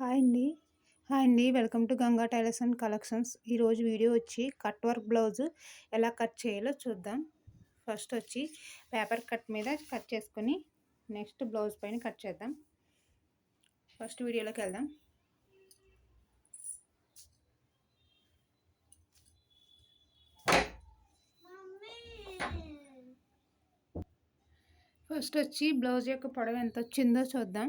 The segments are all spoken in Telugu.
హాయ్ అండి. హాయ్ అండి. Welcome to Ganga tailors and collections. ఈరోజు వీడియో వచ్చి కట్ వర్క్ బ్లౌజ్ ఎలా కట్ చేయాలో చూద్దాం. ఫస్ట్ వచ్చి పేపర్ కట్ మీద కట్ చేసుకొని నెక్స్ట్ బ్లౌజ్ పైన కట్ చేద్దాం. ఫస్ట్ వీడియోలోకి వెళ్దాం. ఫస్ట్ వచ్చి బ్లౌజ్ యొక్క పొడవు ఎంత వచ్చిందో చూద్దాం.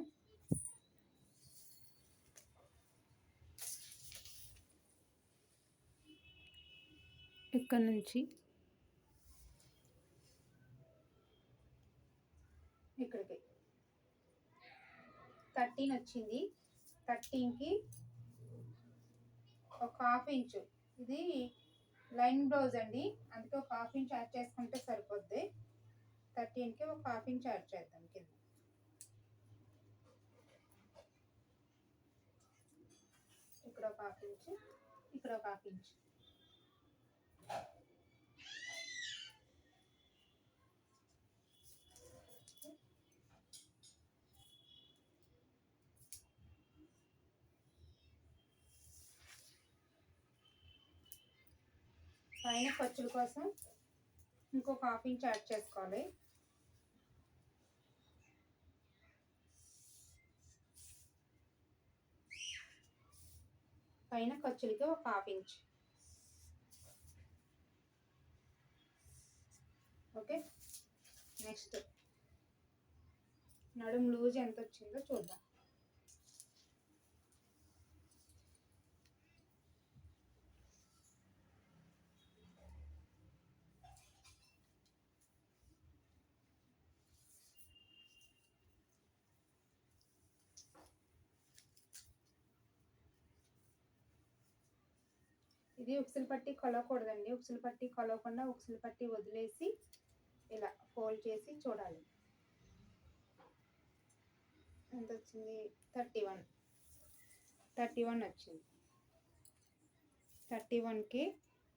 ఇక్కడ నుంచి ఇక్కడికి. థర్టీన్ వచ్చింది. థర్టీన్కి ఒక హాఫ్ ఇంచు. ఇది లైన్ బ్లౌజ్ అండి. అందుకే ఒక హాఫ్ ఇంచ్ యాడ్ చేసుకుంటే సరిపోద్ది. థర్టీన్కి ఒక హాఫ్ ఇంచ్ యాడ్ చేద్దాం కింద. ఇక్కడ ఒక హాఫ్ ఇంచ్ ఇక్కడ ఒక హాఫ్ ఇంచ్. పైన ఖర్చుల కోసం ఇంకొక హాఫ్ ఇంచ్ యాడ్ చేసుకోవాలి. పైన ఖర్చులకి ఒక హాఫ్ ఇంచ్. ఓకే? నెక్స్ట్. నడుము లూజ్ ఎంత వచ్చిందో చూద్దాం. ఇది ఉక్సులు పట్టి కొలవకూడదండి. ఉక్సులు పట్టి కొలవకుండా ఉక్సులు పట్టి వదిలేసి ఇలా ఫోల్డ్ చేసి చూడాలి. ఎంత వచ్చింది థర్టీ వన్. థర్టీ వన్ వచ్చింది. థర్టీ వన్కి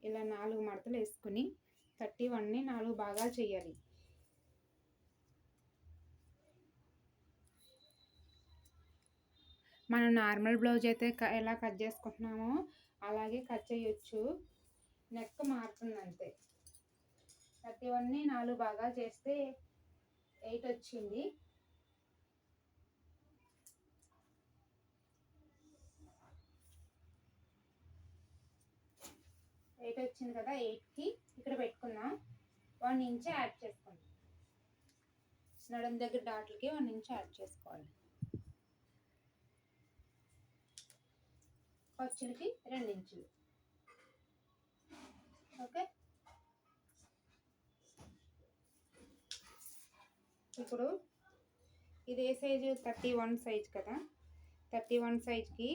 ఇలా నాలుగు మడతలు వేసుకుని థర్టీ వన్ని నాలుగు భాగాలు చేయాలి. మనం నార్మల్ బ్లౌజ్ అయితే ఎలా కట్ చేసుకుంటున్నామో అలాగే కట్ చేయొచ్చు. నెక్ మారుతుంది అంతే ప్రతి వన్ని నాలుగు బాగా చేస్తే ఎయిట్ వచ్చింది. ఎయిట్ వచ్చింది కదా ఎయిట్కి. ఇక్కడ పెట్టుకుందాం. వన్ ఇంచ్ యాడ్ చేసుకోండి. నడుం దగ్గర డాట్లకి వన్ ఇంచ్ యాడ్ చేసుకోవాలి. ఖర్చులకి ఇంచులు ఓకే? ఇప్పుడు ఇది ఏ సైజు థర్టీ వన్ సైజ్ కదా. థర్టీ వన్ సైజ్కి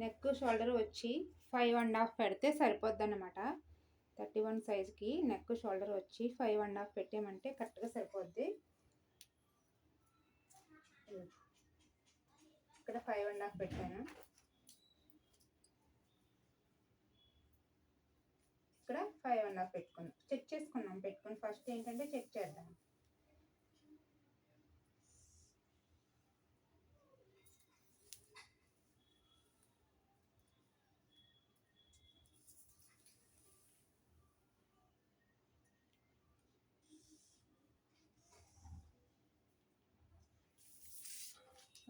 నెక్ షోల్డర్ వచ్చి ఫైవ్ అండ్ హాఫ్ పెడితే సరిపోద్ది అనమాట థర్టీ వన్ సైజ్కి నెక్ షోల్డర్ వచ్చి ఫైవ్ అండ్ హాఫ్ పెట్టామంటే కరెక్ట్గా సరిపోద్ది. ఇక్కడ ఫైవ్ అండ్ హాఫ్ పెట్టాను. ఇక్కడ ఫైవ్ అండ్ హాఫ్ పెట్టుకున్నాం. చెక్ చేసుకున్నాం పెట్టుకుని ఫస్ట్ ఏంటంటే చెక్ చేద్దాం.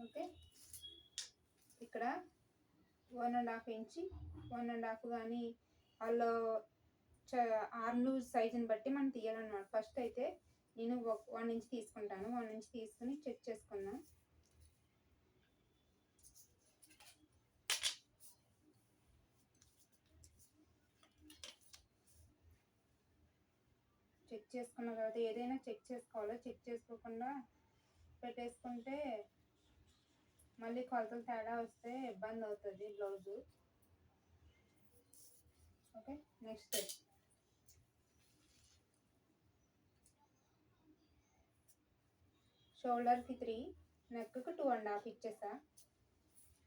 ఓకే. ఇక్కడ one and half inch one and half కానీ వాళ్ళు ఆర్మ్ లూజ్ సైజుని బట్టి మనం తీయాలన్నమాట. ఫస్ట్ అయితే నేను వన్ ఇంచ్ తీసుకుంటాను. వన్ ఇంచ్ తీసుకుని చెక్ చేసుకుందాం. చెక్ చేసుకున్న తర్వాత ఏదైనా చెక్ చేసుకోవాలో? చెక్ చేసుకోకుండా పెట్టేసుకుంటే మళ్ళీ కొలతలు తేడా వస్తే ఇబ్బంది అవుతుంది బ్లౌజు. Okay next. షోల్డర్కి త్రీ నెక్కి టూ అండ్ హాఫ్ ఇచ్చేసా.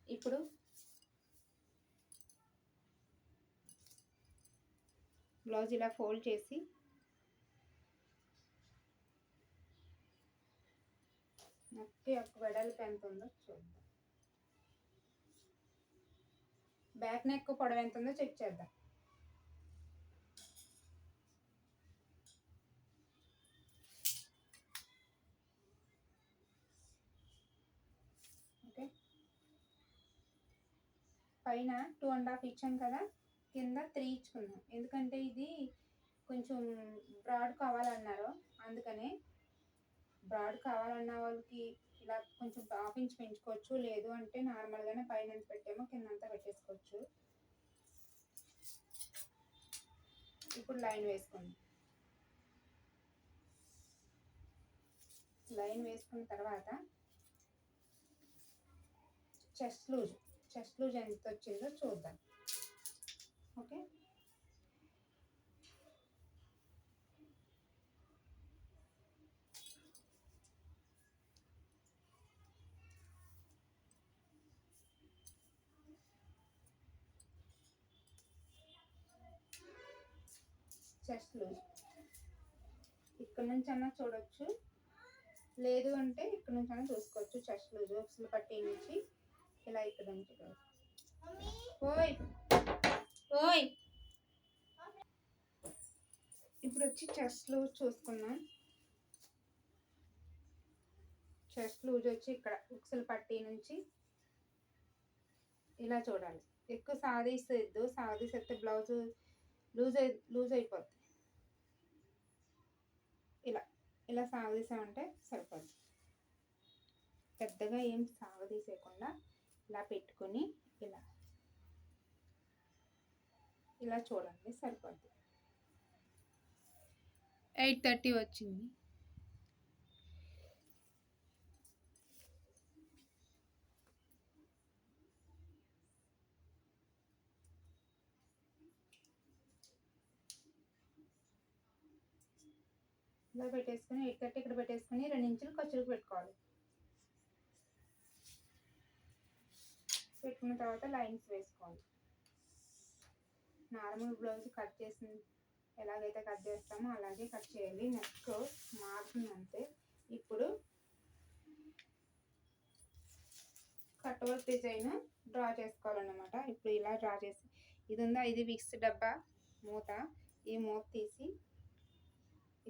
ఇప్పుడు బ్లౌజ్ ఇలా ఫోల్డ్ చేసి నెక్కి యొక్క వెడల్పు ఎంత ఉందో చూద్దాం. బ్యాక్ నెక్ పొడవు ఎంత ఉందో చెక్ చేద్దాం ఓకే పైన టూ అండ్ హాఫ్ ఇచ్చాం కదా కింద త్రీ ఇచ్చుకున్నాం. ఎందుకంటే ఇది కొంచెం బ్రాడ్ కావాలన్నారు అందుకనే బ్రాడ్ కావాలన్న వాళ్ళకి ఇలా కొంచెం హాఫ్ ఇంచ్ పెంచుకోవచ్చు లేదు అంటే నార్మల్గానే పైన ఎంత పెట్టామో కింద అంతా పెట్టేసుకోవచ్చు. ఇప్పుడు లైన్ వేసుకోండి. లైన్ వేసుకున్న తర్వాత చెస్ట్ లూజ్. ఎక్స్క్లూజన్ ఎంత వచ్చిందో చూద్దాం. ఓకే? చెస్ట్ లూజ్ ఇక్కడ నుంచి అన్నా చూడొచ్చు. లేదు అంటే ఇక్కడ నుంచి అన్నా చూసుకోవచ్చు. చెస్ట్ లూజ్ ఉక్సులు పట్టి నుంచి. ఇలా చూడొచ్చు. ఓయ్. ఓయ్. ఇప్పుడు వచ్చి చెస్ట్ లూజ్ చూసుకున్నాం చెస్ట్ లూజ్ వచ్చి ఇక్కడ ఉక్సులు పట్టి నుంచి ఇలా చూడాలి. ఎక్కువ సాదీసేద్దు సాదీసేస్తే బ్లౌజ్ లూజ్ అయి లూజ్ అయిపోద్ది. ఇలా ఇలా సాగదీసామంటే సరిపోద్ది. పెద్దగా ఏం సాగదీసేయకుండా ఇలా పెట్టుకొని ఇలా. ఇలా చూడండి సరిపోద్ది. ఎయిట్ థర్టీ వచ్చింది. ఇలా పెట్టేసుకొని ఎయిట్ థర్టీ ఇక్కడ పెట్టేసుకొని రెండు ఇంచులు ఖర్చులకు పెట్టుకోవాలి. పెట్టుకున్న తర్వాత లైన్స్ వేసుకోవాలి. నార్మల్ బ్లౌజ్ కట్ చేసిన ఎలాగైతే కట్ చేస్తామో అలాగే కట్ చేయాలి. నెక్ మారుతుంది అంతే. ఇప్పుడు కట్ వర్క్ డిజైన్ డ్రా చేసుకోవాలన్నమాట. ఇప్పుడు ఇలా డ్రా చేసి ఇది ఉందా ఇది విక్స్ డబ్బా మూత. ఈ మూత తీసి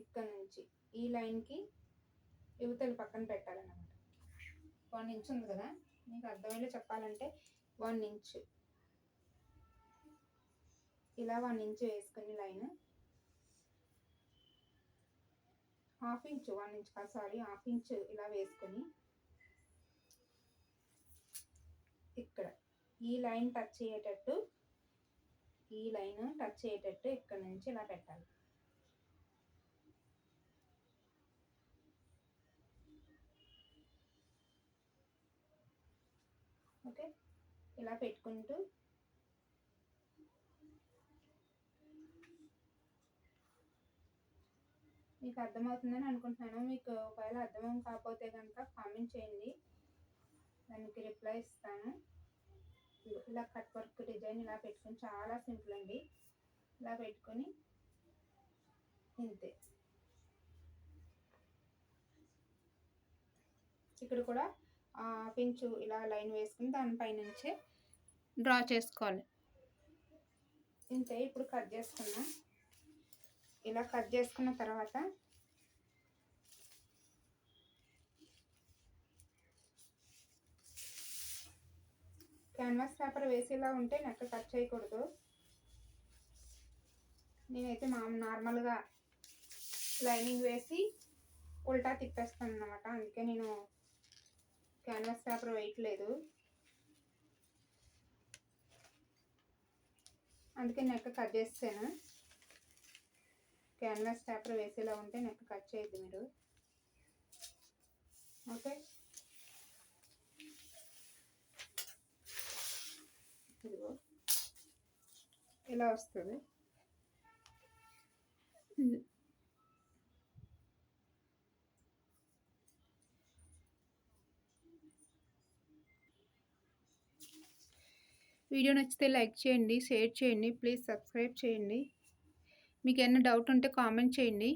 ఇక్కడ నుంచి ఈ లైన్కి యువతలు పక్కన పెట్టాలన్నమాట. వన్ ఇంచ్ ఉంది కదా? మీకు అర్థమయ్యేలా చెప్పాలంటే వన్ ఇంచ్. ఇలా వన్ ఇంచ్ వేసుకుని line. Half inch one inch కాదు సారీ హాఫ్ ఇంచ్ ఇలా వేసుకొని ఇక్కడ ఈ లైన్ టచ్ అయ్యేటట్టు ఈ లైన్ టచ్ అయ్యేటట్టు ఇక్కడ నుంచి ఇలా పెట్టాలి. ఓకే? ఇలా పెట్టుకుంటూ. మీకు అర్థమవుతుందని అనుకుంటున్నాను. మీకు ఒకవేళ అర్థం కాకపోతే కనుక కామెంట్ చేయండి. దానికి రిప్లై ఇస్తాను. ఇలా కట్ వర్క్ డిజైన్ ఇలా పెట్టుకుని చాలా సింపుల్ అండి. ఇలా పెట్టుకొని ఇంతే. ఇక్కడ కూడా పించు ఇలా లైన్ వేసుకుని దానిపైనుంచే డ్రా చేసుకోవాలి. ఇంతే ఇప్పుడు కట్ చేసుకున్నా ఇలా కట్ చేసుకున్న తర్వాత క్యాన్వాస్ పేపర్ వేసేలా ఉంటే నెక్క కట్ చేయకూడదు. నేనైతే మా నార్మల్గా లైనింగ్ వేసి ఉల్టా తిప్పేస్తాను అనమాట అందుకే నేను క్యాన్వాస్ పేపర్ వేయట్లేదు అందుకే నెక్క కట్ చేస్తాను క్యాన్వాస్ పేపర్ వేసేలా ఉంటే నెక్క కట్ చేయొద్దు మీరు. ఓకే? ఇదిగో. ఇలా వస్తుంది. వీడియో నచ్చితే లైక్ చేయండి షేర్ చేయండి ప్లీజ్ సబ్స్క్రైబ్ చేయండి. మీకు ఏమైనా డౌట్ ఉంటే కామెంట్ చేయండి.